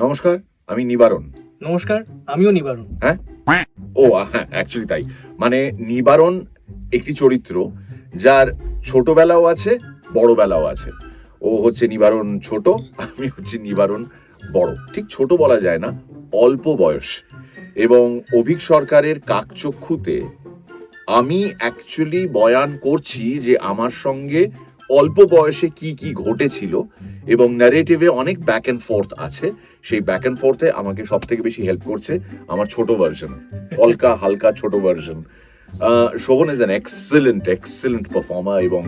নমস্কার আমি নিবারণ। নমস্কার আমিও নিবারণ। হ্যাঁ? ও হ্যাঁ অ্যাকচুয়ালি তাই। মানে নিবারণ একটি চরিত্র যার ছোটবেলাও আছে বড়বেলাও আছে। ও হচ্ছে নিবারণ ছোট আমি হচ্ছে নিবারণ বড়। ঠিক ছোট বলা যায় না অল্প বয়স। এবং অভিক সরকারের কাকচক্ষুতে আমি অ্যাকচুয়ালি বয়ান করছি যে আমার সঙ্গে অল্প বয়সে কি কি ঘটেছিল এবং ন্যারেটিভে অনেক ব্যাক অ্যান্ড ফোর্থ আছে, সেই ব্যাক অ্যান্ড ফোর্থে আমাকে সব থেকে বেশি হেল্প করছে আমার ছোট ভার্সন অলকা হালকা ছোট version Shobhan is an excellent excellent performer এবং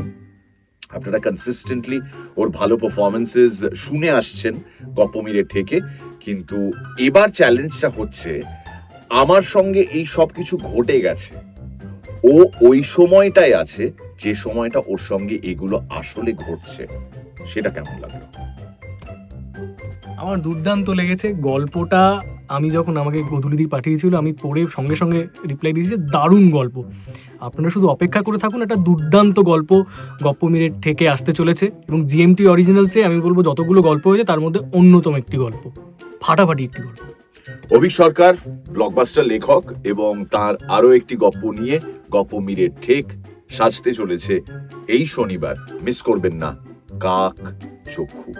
আপনারা কনসিস্টেন্টলি ওর ভালো পারফরমেন্সেস শুনে আসছেন গপমিরে ঠেকে, কিন্তু এবার চ্যালেঞ্জটা হচ্ছে আমার সঙ্গে এই সব কিছু ঘটে গেছে, ও ওই সময়টায় আছে যে সময়টা ওর সঙ্গে এগুলো আসলে ঘটছে সেটা কেমন লাগল? আমার দুর্দান্ত লেগেছে। গল্পটা আমি যখন আমাকে গধুলি দিয়ে পাঠিয়েছিল আমি পড়ে সঙ্গে সঙ্গে রিপ্লাই দিয়েছি যে দারুণ গল্প। আপনারা শুধু অপেক্ষা করে থাকুন একটা দুর্দান্ত গল্প গপ্প মিনিট থেকে আসতে চলেছে এবং জিএমটি অরিজিনালসে আমি বলব যতগুলো গল্প হয়েছে তার মধ্যে অন্যতম একটি গল্প। ফাটাফাটি একটি গল্প। অভিক সরকার ব্লকবাস্টার লেখক এবং তার আরও একটি গপ্প নিয়ে গপ্প মিরের ঠেক সাজতে চলেছে। এই শনিবার মিস করবেন না। কাক চক্ষু।